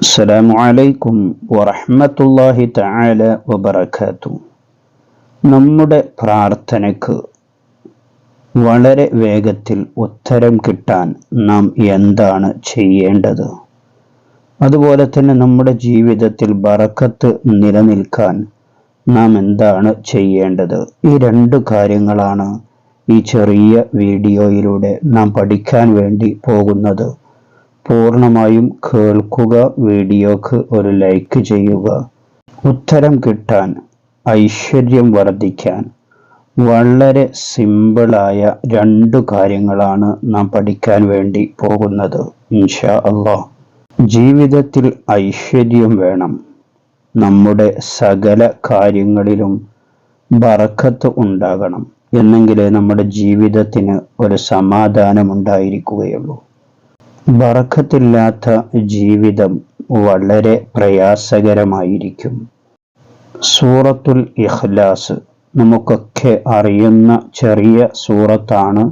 അസ്സലാമു അലൈക്കും വറഹ്മത്തുള്ളാഹി തആല വബറകാതു നമ്മുടെ പ്രാർത്ഥനയ്ക്ക് വളരെ വേഗത്തിൽ ഉത്തരം കിട്ടാൻ നാം എന്താണ് ചെയ്യേണ്ടത്? അതുപോലെ തന്നെ നമ്മുടെ ജീവിതത്തിൽ ബറക്കത്ത് നിലനിൽക്കാൻ നാം എന്താണ് ചെയ്യേണ്ടത്? ഈ രണ്ട് കാര്യങ്ങളാണ് ഈ ചെറിയ വീഡിയോയിലൂടെ നാം പഠിക്കാൻ വേണ്ടി പോകുന്നത്. പൂർണമായും കേൾക്കുക വീഡിയോക്ക് ഒരു ലൈക്ക് ചെയ്യുക. ഉത്തരം കിട്ടാൻ ഐശ്വര്യം വർദ്ധിക്കാൻ വളരെ സിമ്പിളായ രണ്ടു കാര്യങ്ങളാണ് നാം പഠിക്കാൻ വേണ്ടി പോകുന്നത്. ഇൻഷാ അള്ളാഹ്. ജീവിതത്തിൽ ഐശ്വര്യം വേണം. നമ്മുടെ സകല കാര്യങ്ങളിലും ബറക്കത്ത് ഉണ്ടാകണം. എന്നെങ്കിലേ നമ്മുടെ ജീവിതത്തിന് ഒരു സമാധാനം ഉണ്ടായിരിക്കുകയുള്ളൂ. ബറക്കത്തില്ലാത്ത ജീവിതം വളരെ പ്രയാസകരമായിരിക്കും. സൂറത്തുൽ ഇഖ്ലാസ് നമുക്കൊക്കെ അറിയുന്ന ചെറിയ സൂറത്താണ്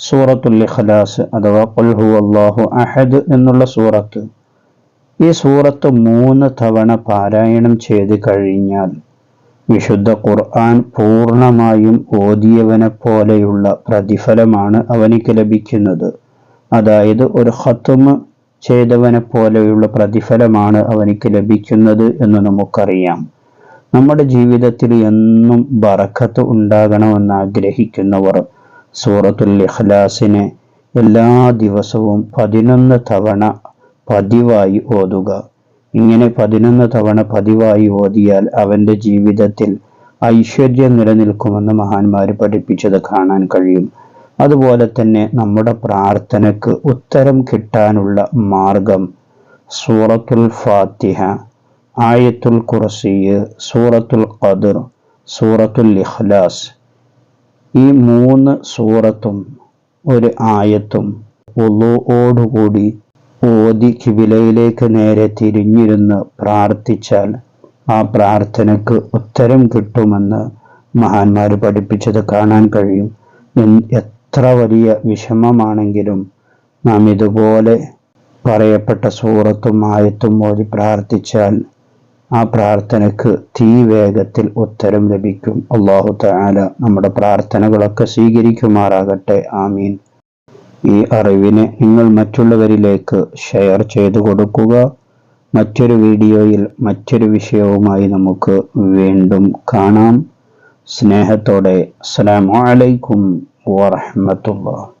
സൂറത്തുൽ ഇഖ്ലാസ് അഥവാ കൊൽഹു അള്ളാഹു അഹദ് എന്നുള്ള സൂറത്ത്. ഈ സൂറത്ത് മൂന്ന് തവണ പാരായണം ചെയ്ത് കഴിഞ്ഞാൽ വിശുദ്ധ ഖുർആൻ പൂർണമായും ഓതിയവനെ പോലെയുള്ള പ്രതിഫലമാണ് അവനിക്ക് ലഭിക്കുന്നത്. അതായത് ഒരു ഹത്തുമ ചെയ്തവനെ പോലെയുള്ള പ്രതിഫലമാണ് അവനിക്ക് ലഭിക്കുന്നത് എന്ന് നമുക്കറിയാം. നമ്മുടെ ജീവിതത്തിൽ എന്നും ബറക്കത്ത് ഉണ്ടാകണമെന്ന് ആഗ്രഹിക്കുന്നവർ സൂറത്തുൽ ഇഖ്ലാസിനെ എല്ലാ ദിവസവും പതിനൊന്ന് തവണ പതിവായി ഓതുക. ഇങ്ങനെ പതിനൊന്ന് തവണ പതിവായി ഓതിയാൽ അവന്റെ ജീവിതത്തിൽ ഐശ്വര്യം നിലനിൽക്കുമെന്ന് മഹാന്മാർ പഠിപ്പിച്ചത് കാണാൻ കഴിയും. അതുപോലെ തന്നെ നമ്മുടെ പ്രാർത്ഥനയ്ക്ക് ഉത്തരം കിട്ടാനുള്ള മാർഗം സൂറത്തുൽ ഫാത്തിഹ ആയത്തുൽ കുറസിയ് സൂറത്തുൽ ഖദർ സൂറത്തുൽ ഇഖ്ലാസ്. ഈ മൂന്ന് സൂറത്തും ഒരു ആയത്തും ഒളുവോടുകൂടി ഓതി കിബിലയിലേക്ക് നേരെ തിരിഞ്ഞിരുന്ന് പ്രാർത്ഥിച്ചാൽ ആ പ്രാർത്ഥനയ്ക്ക് ഉത്തരം കിട്ടുമെന്ന് മഹാന്മാർ പഠിപ്പിച്ചത് കാണാൻ കഴിയും. എത്ര വലിയ വിഷമമാണെങ്കിലും നാം ഇതുപോലെ പറയപ്പെട്ട സൂറത്തും ആയത്തും ഓതി പ്രാർത്ഥിച്ചാൽ ആ പ്രാർത്ഥനയ്ക്ക് തീ വേഗത്തിൽ ഉത്തരം ലഭിക്കും. അള്ളാഹു താല നമ്മുടെ പ്രാർത്ഥനകളൊക്കെ സ്വീകരിക്കുമാറാകട്ടെ. ആമീൻ. ഈ അറിവിനെ നിങ്ങൾ മറ്റുള്ളവരിലേക്ക് ഷെയർ ചെയ്തു കൊടുക്കുക. മറ്റൊരു വീഡിയോയിൽ മറ്റൊരു വിഷയവുമായി നമുക്ക് വീണ്ടും കാണാം. സ്നേഹത്തോടെ അസ്സലാമു അലൈക്കും. ورحمة الله.